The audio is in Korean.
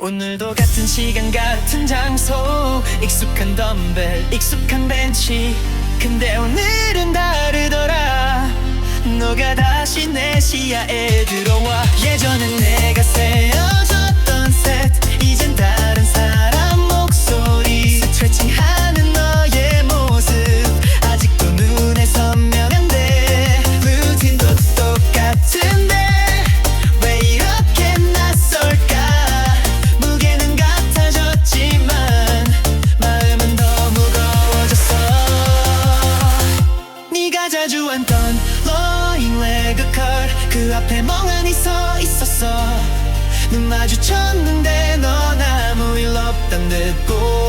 오늘도 같은 시간 같은 장소. 익숙한 덤벨 익숙한 벤치. 근데 오늘은 다르더라. 너가 다시 내 시야에 들어와 던러잉 레그컬 그 앞에 멍하니 서 있었어. 눈 마주쳤는데 넌 아무 일 없단 듯고